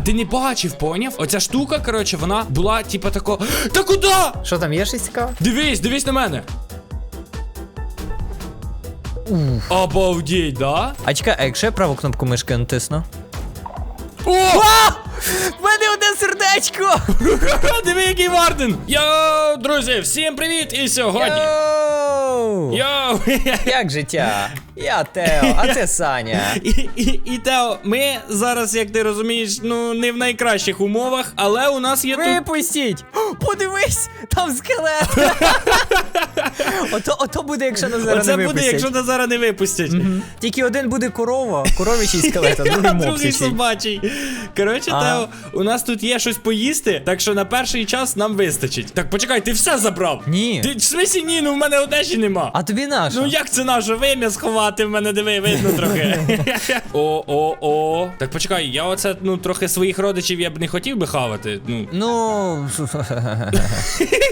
А ти не бачив, поняв? Оця штука, коротше, вона була, типа, тако. Та куди? Що там є щось цікаве? Дивись, дивись на мене. Обалдеть, да? А чекай, а якщо я праву кнопку мишки натисну? О! В мене одне сердечко! Диви, який Варден! Йоу, друзі, всім привіт! І сьогодні. Йоу! Йоу! Як життя? Я Тео, а це Саня. І, і, і Тео, ми зараз, як ти розумієш, ну не в найкращих умовах, але у нас є тут. Випустіть! Подивись! Там скелет! ото, ото буде, якщо нас зараз Оце не буде, випустять. якщо Назара не випустять. Тільки один буде корова, коровичий скелет, а другий Другий собачий. Коротше, А. Тео, у нас тут є щось поїсти, так що на перший час нам вистачить. Так, почекай, ти все забрав? Ні. Ти в смислі ні, ну в мене одежі нема. А тобі наша? Ну як це наше вим'я сховати? В мене диви, видно трохи. О, о, о. Так почекай, я оце ну трохи своїх родичів я б не хотів би хавати. Ну. Ну.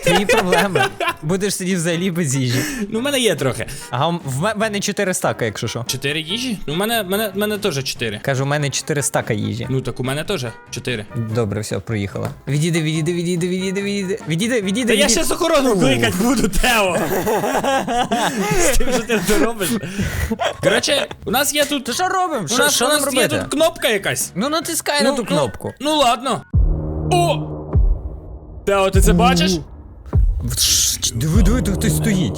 Твої проблеми. Будеш сидіти взагалі без їжі. Ну, в мене є трохи. Ага, в мене 4 стака, якщо що. Чотири їжі? Ну, в мене, мене, мене теж чотири. Кажу, у мене 4 стака їжі. Ну так у мене теж чотири. Добре, все, проїхала. Відійди, відійди, відійди, відійди, відійди. Відійди, відійди. Та я відійди. ще охорону кликать буду, Тео. З тим, що ти це робиш. Коротше, у нас є тут. То що робимо? У Що, нас, що у нам нас є робити? тут кнопка якась. Ну натискай на ту кнопку. Ну, ну ладно. О! Тео, ти це бачиш? Диви, диви, тут хтось стоїть.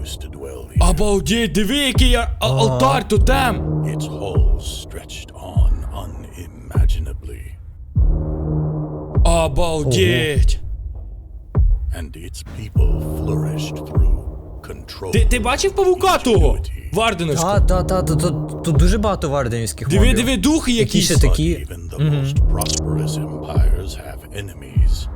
Empire used to dwell here. Обалдеть, диви, який а- а- алтар тотем. Its halls stretched on unimaginably, Обалдеть. and its people flourished through control. Ти, ти бачив павука того? Варденовську? Та, та, та, тут, тут, тут дуже багато варденівських Диви, мобів. диви, духи Які якісь. ще But такі. even the most prosperous empires have enemies.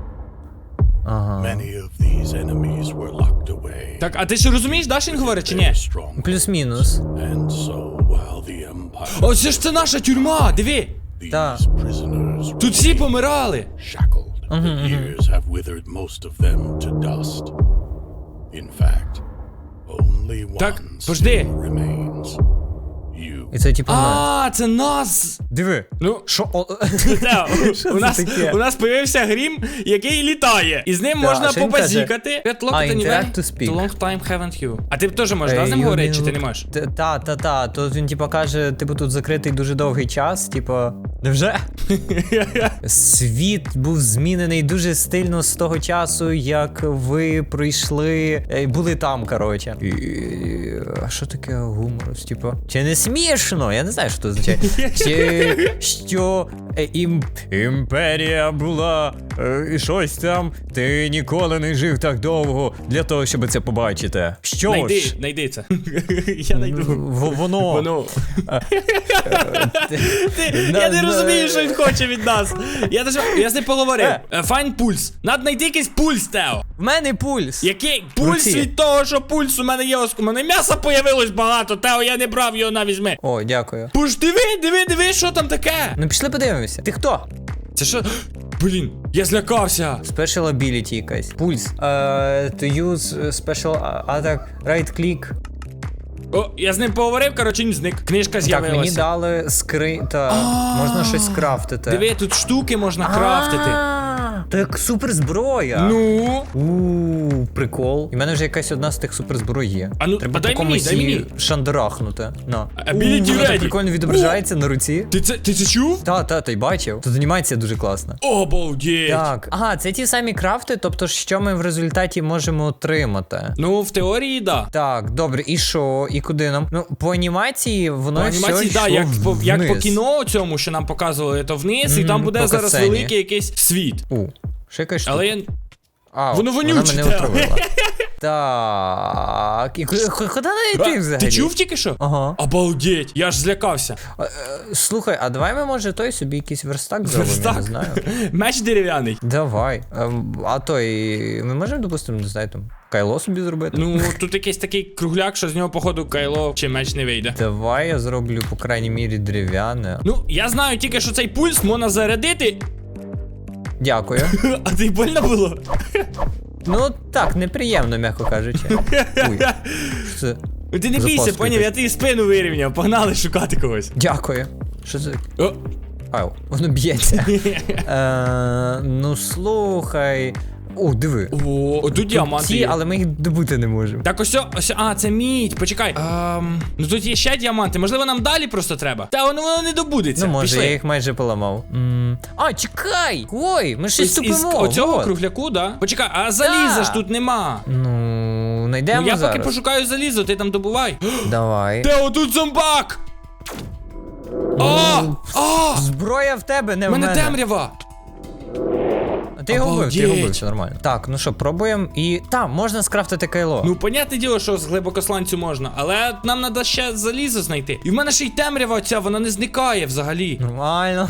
Ага. Many of these enemies were locked away. Так, а ти ж розумієш, да, що він говорить, чи ні? Strong. Плюс-мінус. And so, while the empire, О, це ж це наша тюрма, диви. these Ta. prisoners Тут всі помирали. shackled, the years have withered most of them to dust. In fact, only one Так, пожди. still remains. І це типу. А, це нас. Диви. Ну, Що? У нас, у нас появився грім, який літає. І з ним можна побазікати. Long time haven't you. А ти теж можеш, з ним говорити, чи ти не можеш? Та, та, та. Тут він типу каже, типу тут закритий дуже довгий час, типу. Невже? Світ був змінений дуже стильно з того часу, як ви прийшли. е, Були там, коротше. А що таке гуморус? Типу. Чи не смішно? Я не знаю, що це означає. Чи що е, імперія була і щось там. Ти ніколи не жив так довго для того, щоб це побачити. Що Найди, ж? найди це. Я найду. Воно. Воно. Я не розумію, що він хоче від нас. Я даже- Я з ним поговорив. Е. Е, пульс. Надо знайти якийсь пульс, Тео. В мене пульс. Який пульс від того, що пульс у мене є ось- У мене м'яса появилось багато, Тео, я не брав його на візьми. О, дякую. Пуш, диви, диви, диви, що там таке? Ну пішли подивимося. Ти хто? Це що? Блін, я злякався. Special ability якась. Пульс. Uh, to use uh, special attack right click. О, я з ним поговорив, коротше, він зник. Книжка з'явилася. Так, мені дали скрита. Можна щось крафтити. Диви, тут штуки можна крафтити. А, як суперзброя. Ну. Ууу, прикол. І в мене вже якась одна з тих суперзброй є. А ну, Треба дай по мені, комусь дай її мені. шандарахнути. На. Ability Ууу, воно так ready. прикольно відображається на руці. Ти це, ти це чув? Та, та, та й бачив. Тут анімація дуже класна. Обалдеть. Так. Ага, це ті самі крафти, тобто що ми в результаті можемо отримати. Ну, в теорії, да. Так, добре, і що, і куди нам? Ну, по анімації воно По анімації, все да, йшло як, по, як по вниз. кіно цьому, що нам показували, то вниз, і там буде по зараз великий якийсь світ. У, ще якась штука. Але я. А, воно вона вонюче, мене Тео. отравила. Так, і куди, куди йти взагалі? Ти чув тільки що? Ага. Обалдеть, я ж злякався. А, е, Слухай, а давай ми може той собі якийсь верстак зробимо, я Верстак? не знаю. Меч дерев'яний. Давай. Ем, А той, ми можемо, допустимо, не знаю, там, кайло собі зробити? Ну, тут якийсь такий кругляк, що з нього, походу, кайло чи меч не вийде. Давай я зроблю, по крайній мірі, дерев'яне. Ну, я знаю тільки, що цей пульс можна зарядити. Дякую. А тобі больно було? Ну так, неприємно, м'яко кажучи. Ой. Що це? Ти не Запас бійся, поняв, я тобі спину вирівняв, погнали шукати когось. Дякую. Що це? О, Ау, воно б'ється. е, ну слухай. О, диви. О, тут діаманти. Ці, є. але ми їх добути не можемо. Так ось, ось, а, це мідь, почекай. Ем, ну тут є ще діаманти, можливо, нам далі просто треба. Та воно, воно не добудеться. Ну, може, Пішли. я їх майже поламав. М, А, чекай! Ой, ми щось Із, із тупимо. оцього вот. кругляку, да? Почекай, а заліза Да. ж тут нема. Ну, знайдемо ну я зараз. поки пошукаю залізо, ти там добувай. Давай. Де отут зомбак? А! А! Зброя в тебе, не в мене мене. темрява! Ти його вбив, ти його вбив, все нормально. Так, ну що, пробуємо і. Там, можна скрафтити кайло. Ну, понятне діло, що з глибокосланцю можна, але нам треба ще залізо знайти. І в мене ще й темрява оця, вона не зникає взагалі. Нормально.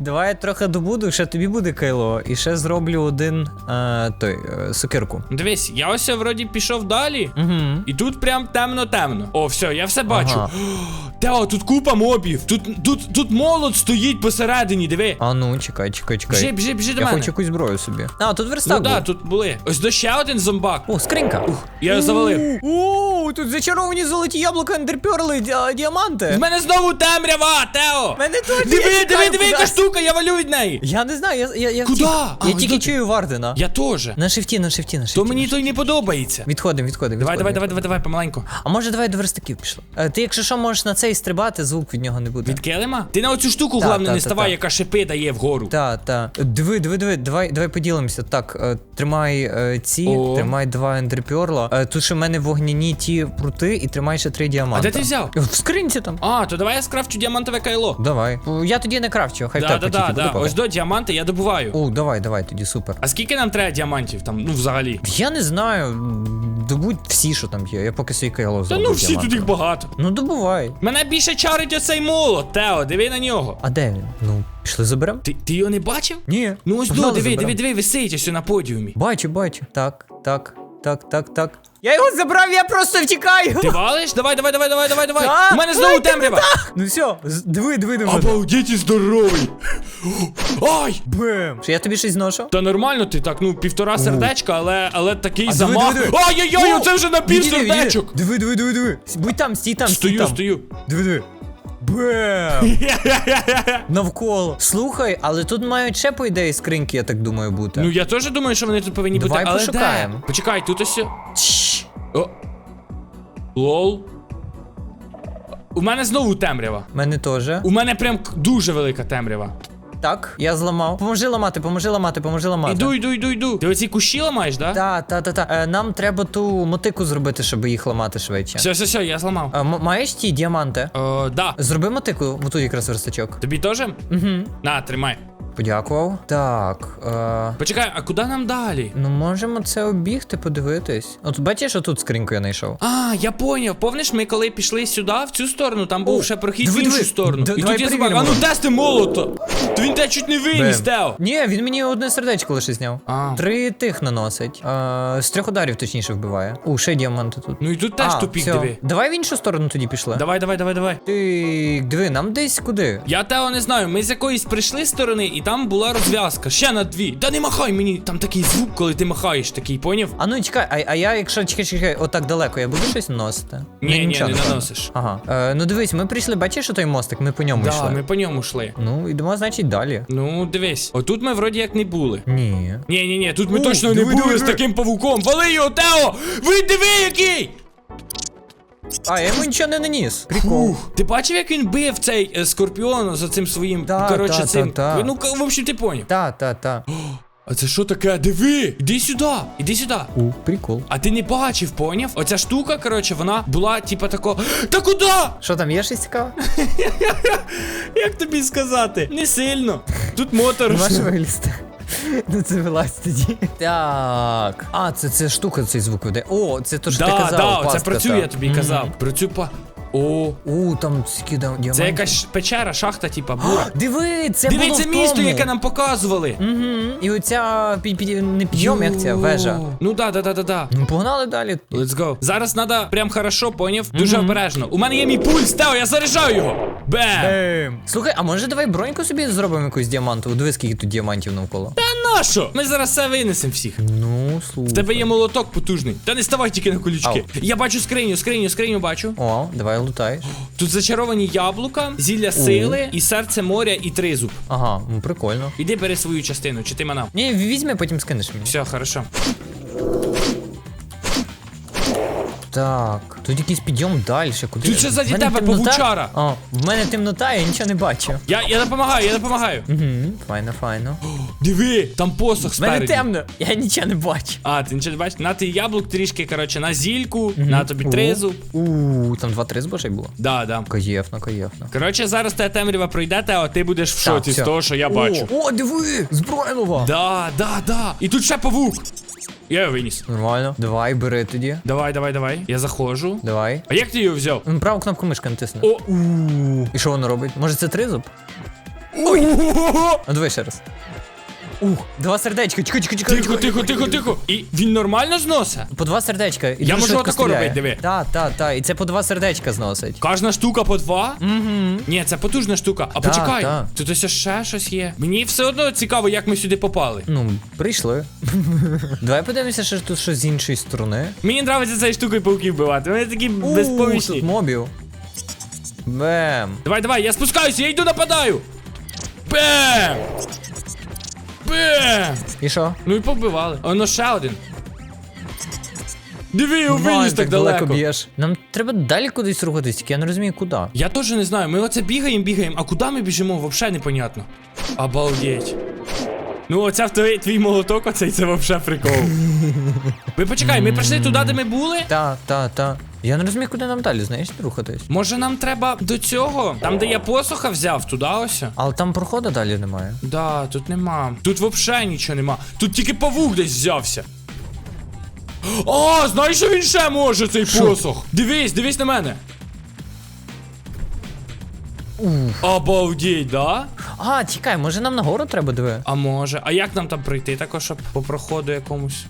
Давай я трохи добуду, ще тобі буде кайло. І ще зроблю один е, той е, сокирку. Дивись, я ось вроді пішов далі. Угу. І тут прям темно-темно. О, все, я все бачу. Ага. Тео, тут купа мобів. Тут, тут, тут молот стоїть посередині, диви. А ну, чекай, чекай, чекай. Біжи, біжи, біжи до я мене. хочу якусь зброю собі. А, тут Ну верстак. да, тут були. Ось до ще один зомбак. О, скринька. Я його завалив. О, тут зачаровані золоті яблука, ендерперли, ді- діаманти. В мене знову темрява, Тео! Мене я Диви, диви, диви, яка штука, я валю від неї. Я не знаю, я, я, я Куда? втік. А, Я ось тільки тут. чую Вардена. Я теж. На шифті, на шифті, на шифті. То мені на той не подобається. Відходимо, відходимо. Давай, давай, відходимо, давай, давай, давай, помаленьку. А може давай до верстаків пішло. Е, Ти, якщо що, можеш на цей стрибати, звук від нього не буде. Від килима? Ти на оцю штуку, Та, головне, та, не та, ставай, та. яка шипи дає вгору. Та, та. Диви, диви, диви, давай, давай поділимося. Так, е, тримай е, ці, О. тримай два ендерперла. Е, тут ще в мене вогняні ті прути і тримай ще три діаманти. А де ти взяв? В скринці там. А, то давай я скрафчу діамантове кайло. Давай. О, Я тоді не крафчу, хай в Да, тебе да, тільки да, буде да. Ось до діаманти я добуваю. О, давай, давай, тоді супер. А скільки нам треба діамантів там, ну взагалі? Я не знаю, добудь всі, що там є. Я поки свій кайло Та ну всі тут їх багато. Ну добувай. Мене більше чарить оцей молот, Тео, диви на нього. А де він? Ну, пішли заберем? Ти, ти його не бачив? Ні. Ну ось до, Погнали, диви, диви, диви, диви, висить ось на подіумі. Бачу, бачу. Так, так, так, так, так. Я його забрав, я просто втікаю. Ти валиш? Давай, давай, давай, давай, давай, давай. Так, У мене знову темрява. Ну все, з- диви, диви, диви. Обалдіть і здоровий. Ай! Бем. Що я тобі щось зношу? Та нормально ти так, ну півтора сердечка, але, але такий диви, замах. диви, диви. Ай-яй-яй, О, оце вже на пів відійди, відійди. сердечок. Диви, диви, диви, диви. Будь там, стій там, стій Стою, там. стою. Диви, диви. Бем! Навколо. Слухай, але тут мають ще, по ідеї, скриньки, я так думаю, бути. Ну я теж думаю, що вони тут повинні Давай бути, але пошукаємо. де? Почекай, тут ось. Чш. О. Лол. У мене знову темрява. У Мене теж. У мене прям дуже велика темрява. Так, я зламав. Поможи ламати, поможи ламати, поможи ламати. Іду, йду, йду, йду. Ти оці кущі ламаєш, да? Та, та, та, та. Е, нам треба ту мотику зробити, щоб їх ламати швидше. Все, все, все, я зламав. Е, м- маєш ті діаманти? Е, да. Зроби мотику, отут якраз верстачок. Тобі теж? Угу. На, тримай. Подякував. Так. Е, Почекай, а куди нам далі? ну можемо це обігти, подивитись. От бачиш, отут скриньку я знайшов. А, я поняв. Помниш, ми коли пішли сюди, в цю сторону, там був О, ще прохід в диви, іншу диви. сторону. Д- І давай тут я забав. А перевіримо. ну тести молота. То він тебе чуть не виніс, Бем. Тео. Ні, він мені одне сердечко лише зняв. А. Три тих наносить. Е, з трьох ударів точніше вбиває. У, ще діаманти тут. Ну і тут теж А, тупік, всьо. диви. Давай в іншу сторону тоді пішли. Давай, давай, давай, давай. Ти диви, нам десь куди? Я Тео не знаю, ми з якоїсь прийшли сторони, і там була розв'язка. Ще на дві. Та не махай мені. Там такий звук, коли ти махаєш, такий, поняв? А ну чекай, а, а я, якщо чекай, чекай, отак далеко, я буду щось наносити? Ні, ні, не наносиш. Ага. Е, ну дивись, ми прийшли, бачиш той мостик, ми по ньому Да, йшли. ми по ньому йшли. Ну, йдемо, значить, далі. Ну, дивись, отут ми вроді як не були. Ні. Ні, ні, ні, тут ми О, точно не були диви, з диви. таким павуком. Вали його, Тео! Ви диви який! А, я йому нічого не наніс. Прикол. Ух, ти бачив, як він бив цей е, скорпіон за цим своїм, Да, коротше, та, цим. та, та. Ну, в общем, ти поняв. Та, та, та. А це що таке? Диви! Іди сюди! Іди сюди! У, прикол. А ти не бачив, поняв? Оця штука, коротше, вона була, типа, тако. Та куди? Що там, є щось цікаве? Як тобі сказати? Не сильно. Тут Можеш моторошно. вилізти. Ну це вилазь тоді. Так. А, це, це штука цей звук веде. О, це то, що ти Да, казав. да, пастка це працює, та. я тобі казав. Працює па. О, У, там скільки діамантів. це якась печера, шахта, типа, бура. Диви, це Диви, це місто, яке нам показували. Угу. І оця під, під, не підйом, як ця вежа. Ну да, да, да, да, да. Ну, погнали далі. Let's go. Зараз треба прям хорошо, поняв? Дуже обережно. У мене є мій пульс, Тео, я заряджаю його. Ем. Слухай, а може давай броньку собі зробимо якусь діамантову? Диви, скільки тут діамантів навколо. Та нащо? Ми зараз все винесемо всіх. Ну, слухай. В тебе є молоток потужний. Та не ставай тільки на колючки. Я бачу скриню, скриню, скриню бачу. О, давай лутаєш? Тут зачаровані яблука, зілля сили, і серце моря, і тризуб. Ага, ну прикольно. Іди бери свою частину, чи ти мене. Ні, візьми, потім скинеш мені. Все, хорошо. Так, тут якийсь підйом далі. Куди? Тут ще ззаді тебе павучара. А, в мене темнота, я нічого не бачу. Я, я допомагаю, я допомагаю. Угу, файно, файно. Диви, там посох В мене темно, я нічого не бачу. А, ти нічого не бачиш? На ти яблук трішки, коротше, на зільку, на тобі тризуб. Ууу, там два-три збожей було. Да, да. Каєфно, каєфно. Коротше, зараз та темрява пройде, а ти будеш в шоці з того, що я бачу. О, о, диви! Зброя нова! Да, да, да. І тут ще павук. Я його виніс. Нормально. Давай, бери тоді. Давай, давай, давай. Я заходжу. Давай. А як ти його взяв? Ну, Праву кнопку мишки натисни. О! І що воно робить? Може це тризуб? Ой. Ну давай ще раз. Ух, два сердечка. Чекай, чекай, чекай. Тихо, тихо, тихо, тихо. І він нормально зносить? По два сердечка. І Я можу отако робити, диви. Та, та, та. І це по два сердечка зносить. Кожна штука по два? Угу. Ні, це потужна штука. А почекай, тут ось ще щось є. Мені все одно цікаво, як ми сюди попали. Ну, прийшли. Давай подивимося, що тут щось з іншої сторони. Мені подобається цією штукою пауків вбивати. Вони такі Ух, безпомічні. Тут мобів. Бем. Давай, давай, я спускаюся, я йду нападаю. Бем! Бем! І що? Ну і побивали. Воно ще один. Диви, його виніс так далеко. б'єш. Нам треба далі кудись рухатись, тільки я не розумію, куди. Я теж не знаю, ми оце бігаємо, бігаємо, а куди ми біжимо, взагалі непонятно. Обалдеть. Ну, оця в твій, твій молоток, оцей це взагалі прикол. Ви почекай, ми прийшли туди, де ми були. Та, та, та. Я не розумію, куди нам далі, знаєш, рухатись. Може нам треба до цього? Там, де я посоха взяв, туди ось. Але там проходу далі немає. Да, тут нема. Тут взагалі нічого нема. Тут тільки павук десь взявся. О, знаєш, що він ще може, цей посох? Дивись, дивись на мене. Обалдеть, да? А, чекай, може нам нагору треба диви? А може. А як нам там пройти? Також щоб по проходу якомусь.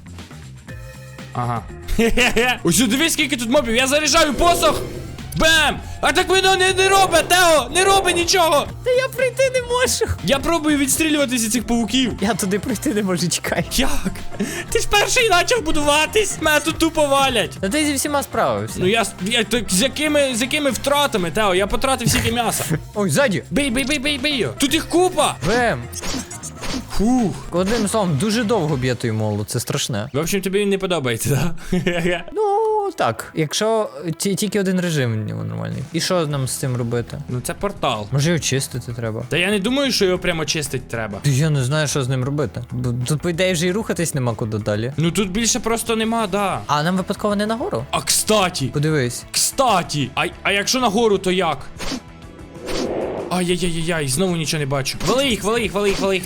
Ага. Хе-хе-хе. Ось дивись, скільки тут мобів. Я заряджаю посох. Бем! А так воно не, не робить, Тео! Не робить нічого! Та я прийти не можу. Я пробую відстрілюватися цих павуків. Я туди прийти не можу, чекай. Як? Ти ж перший почав будуватись, мене тут тупо валять. Та ти зі всіма справився. Ну я, я так з якими з якими втратами, Тео? Я потратив стільки м'яса. Ой, ззаді. Бий, бий, бий, бий, бий. Тут їх купа. Бем. Фух. Одним словом, дуже довго б'є той молот, це страшне. В общем, тобі він не подобається, так? Ну, так. Якщо ті- тільки один режим нормальний. І що нам з цим робити? ну це портал. Може його чистити треба. Та я не думаю, що його прямо чистить треба. Я не знаю, що з ним робити. Бо Тут, по ідеї, вже і рухатись нема куди далі. Ну тут більше просто нема, да. А нам випадково не нагору? А кстаті, Подивись. кстаті, а, а якщо нагору, то як? Ай-яй-яй-яй, знову нічого не бачу. Вали їх, вали їх, вали їх, вали їх.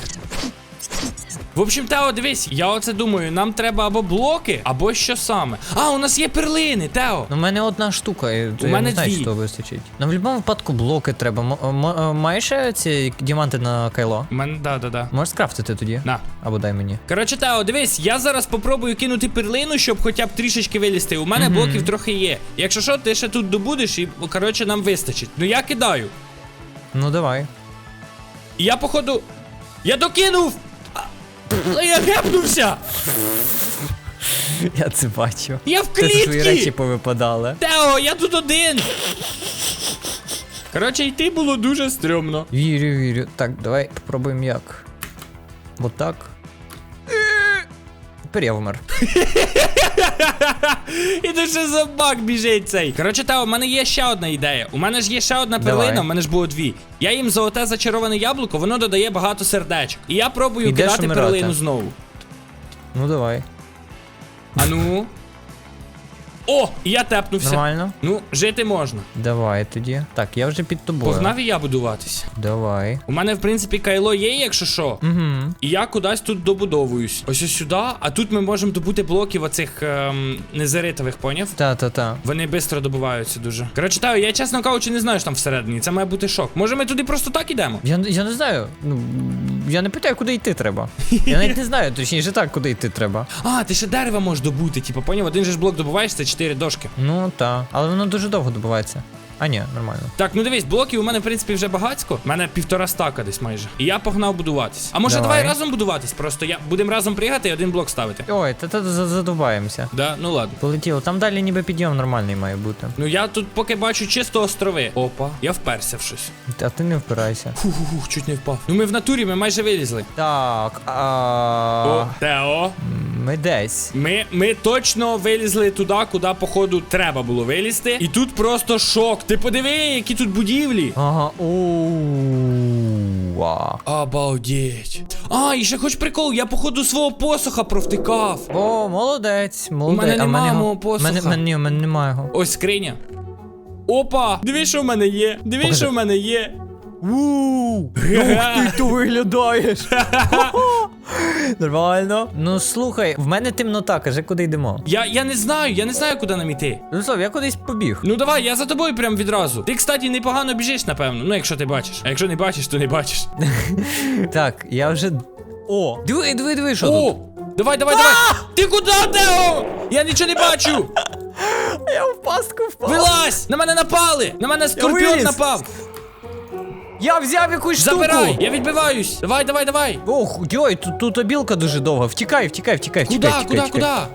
В общем, Тео, дивись, я оце думаю, нам треба або блоки, або що саме. А, у нас є перлини, Тео. Ну, в мене одна штука, і то У я мене не знаю, дві. того вистачить. Ну, в будь-якому випадку блоки треба. М- м- м- маєш ще ці діаманти на кайло? У мене, да, да, да. Можеш скрафтити тоді? На. Або дай мені. Коротше, Тео, дивись, я зараз попробую кинути перлину, щоб хоча б трішечки вилізти. У мене блоків трохи є. Якщо що, ти ще тут добудеш і, коротше, нам вистачить. Ну я кидаю. Ну давай. І я, походу. Я докинув! А, Але я гепнувся! Я це бачу. Я в Це твої речі повипадали. Тео, я тут один! Коротше, йти було дуже стрьомно. Вірю, вірю. Так, давай попробуємо як. Вот так. Тепер я вмер. І тут ще собак біжить цей. Коротше, та у мене є ще одна ідея. У мене ж є ще одна перлина, у мене ж було дві. Я їм золоте зачароване яблуко, воно додає багато сердечок. І я пробую Ідеш кидати умирати. перлину знову. Ну давай. А ну. О, я тепнувся. Нормально? Ну, жити можна. Давай тоді. Так, я вже під тобою. Погнав і я будуватись. Давай. У мене, в принципі, кайло є, якщо що. Угу. І я кудись тут добудовуюсь. Ось ось сюди, а тут ми можемо добути блоків оцих ем, незеритових, поняв? Та-та-та. Вони швидко добуваються дуже. Коротше, Таю, я чесно кажучи, не знаю, що там всередині. Це має бути шок. Може, ми туди просто так ідемо? Я, я не знаю. Ну, я не питаю, куди йти треба. Я навіть не знаю, точніше так, куди йти треба. А, ти ще дерева можеш добути, типу, поняв? Один же ж блок добуваєш, це 4 дошки. Ну та. Але воно дуже довго добувається. А ні, нормально. Так, ну дивись, блоків у мене, в принципі, вже багацько. У мене півтора стака десь майже. І я погнав будуватись. А може давай, Давай. разом будуватись? Просто я будемо разом приїхати і один блок ставити. Ой, та за- задубаємося. Да, ну ладно. Полетіло. Там далі ніби підйом нормальний має бути. Ну я тут поки бачу чисто острови. Опа, я вперся в щось. А ти не впирайся. Фу-фу-фу, чуть не впав. Ну ми в натурі, ми майже вилізли. Так, О, а... Тео. ми десь. Ми, ми точно вилізли туди, куди, походу, треба було вилізти. І тут просто шок. Ти подиви, які тут будівлі. Ага, оу. Обалдеть. А, і ще хоч прикол, я походу свого посоха провтикав. О, молодець, молодець. мене а в нема його- мого посоха. Мене, мене, ні, в мене немає його. Ось скриня. Опа! Диви, що в мене є. Диви, Покажи. що в мене є. Ууу, Ха-ха. ти виглядаєш. Нормально. Ну слухай, в мене темнота, каже, куди йдемо. Я, я не знаю, я не знаю, куди нам іти. Руслав, я кудись побіг. Ну давай, я за тобою прям відразу. Ти, кстати, непогано біжиш, напевно. Ну, якщо ти бачиш. А якщо не бачиш, то не бачиш. Так, я вже. О! Диви, диви, диви, що О! тут. Давай, давай, давай! Ти куди, Тео? Я нічого не бачу! Я в пастку впав. Вилазь! На мене напали! На мене скорпіон виліз. напав! Я взяв якусь Забирай! Я відбиваюсь! Давай, давай, давай! Ох, йой, тут, тут обілка дуже довга. Втікай, втікай, втікай, Куда, втікай, куда, втікай, куда?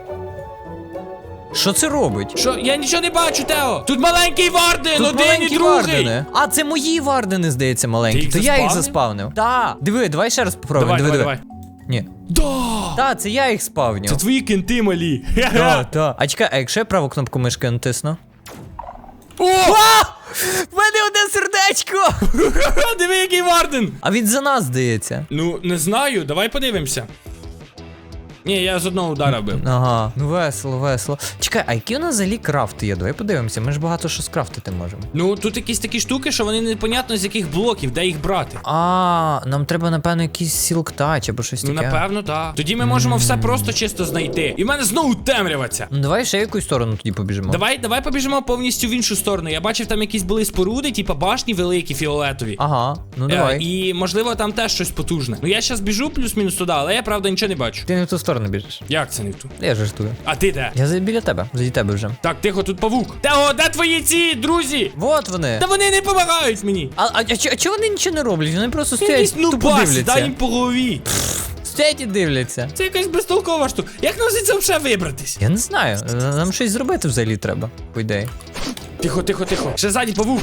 Що це робить? Що? Я нічого не бачу, Тео! Тут маленький варден, Тут один і маленькі другий! вардени. А, це мої вардени, здається, маленькі. Ти їх То я їх заспавнив? заспавнив. Да. Диви, давай ще раз попробуємо. Давай, диви, давай, диви. давай. Ні. Да! Та, це я їх спавнив. Це твої кенти малі. Да, да. А чекай, а якщо я праву кнопку мишки натисну? О! В мене одне сердечко! Диви, який варден! А він за нас здається. Ну, не знаю, давай подивимося. Ні, я з одного удара бив. Ага, ну весело, весело. Чекай, а які у нас взагалі крафти є? Давай подивимося, ми ж багато що скрафтити можемо. Ну, тут якісь такі штуки, що вони непонятно з яких блоків, де їх брати. А, нам треба, напевно, якийсь сілктач або щось Ну, таке. напевно, так. Тоді ми можемо все просто чисто знайти. І в мене знову темряваться. Ну давай ще в якусь сторону тоді побіжимо. Давай, давай побіжимо повністю в іншу сторону. Я бачив, там якісь були споруди, типа башні великі, фіолетові. Ага, ну Е, давай. і можливо там теж щось потужне. Ну я зараз біжу плюс-мінус туди, але я правда нічого не бачу. Ти не в ту сторону біжиш. Як це не в ту? Я жартую. А ти де? Я за- біля тебе, заді тебе вже. Так, тихо, тут павук. Тео, де твої ці друзі? Вот вони. Та вони не допомагають мені. А, а, а, чо- а чого вони нічого не роблять? Вони просто стоять, тупо нубаси, дай їм по голові. Стоять і дивляться. Це якась безтолкова штука. Як нам звідси взагалі вибратись? Я не знаю, нам щось зробити взагалі треба, по ідеї. Тихо, тихо, тихо. Ще ззаді павук.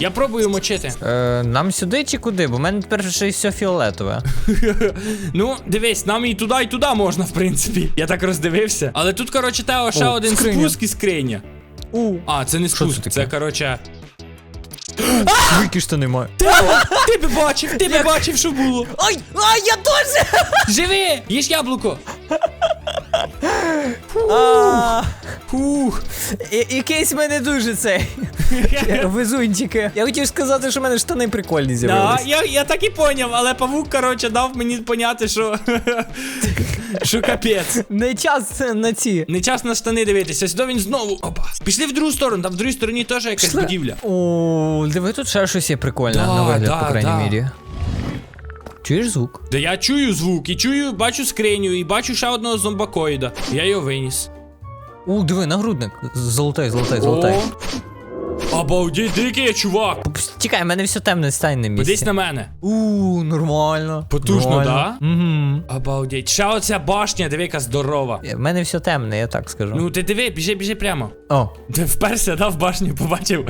Я пробую мочити. Е, нам сюди чи куди? Бо в мене тепер ще й все фіолетове. Ну, дивись, нам і туди, і туди можна, в принципі. Я так роздивився. Але тут, коротше, Тео, ще О, один скриня. спуск і скриня. У. А, це не Що це спуск, це, коротше. Вики що немає. Ти би бачив, ти би бачив, що було. Ай! Ай, я теж! Живи! Їж яблуко! І- Якийсь мене дуже цей. Везунчики. Я хотів сказати, що в мене штани прикольні Да, я, я так і поняв, але павук, коротше, дав мені поняти, що. що капець. Не час на ці. Не час на штани дивитися, сюди він знову. Опа. Пішли в другу сторону, там в другій стороні теж якась Пішли. будівля. О, диви, тут ще щось є прикольне, Да, на вигляд, да, по крайній да. мірі. Чуєш звук? Де я чую звук, і чую, бачу скриню, і бачу ще одного зомбакоїда. Я його виніс. У, диви, нагрудник. Золотай, золотай, золотай. О, Обалдеть, дикий я чувак. Тікай, в мене все темне стань на місці. Подись на мене. У, нормально. Потужно, нормально. Угу. Обалдеть. Ще оця башня, диви, яка здорова. В мене все темне, я так скажу. Ну ти диви, біжи, біжи прямо. О, Ти вперся, да, в башню, побачив.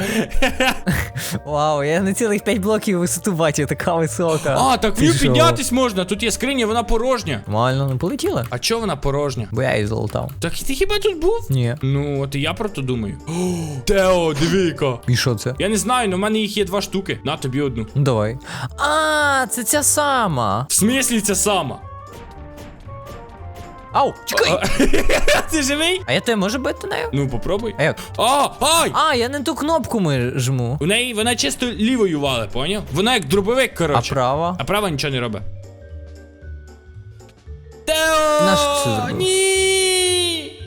вау, я на цілих 5 блоків висоту бачу, така висока. А, так в Ти піднятись можна. Тут є скриня, вона порожня. Нормально, ну полетіла. А чого вона порожня? Бо я її золотав. Так ти хіба тут був? Ні. Ну, от і я про то думаю. О, Тео, диви-ка. І що це? Я не знаю, але в мене їх є два штуки. На тобі одну. Ну давай. А, це ця сама. В смислі це сама. Ау, чекай! Ти живий? А я тебе можу бити нею? Ну, попробуй. А як? А, ай! А, я не ту кнопку ми жму. У неї вона чисто лівою вали, поняв? Вона як дробовик, А коротше. права? А права нічого не робить. Тео! Нащо це зробив? Ні!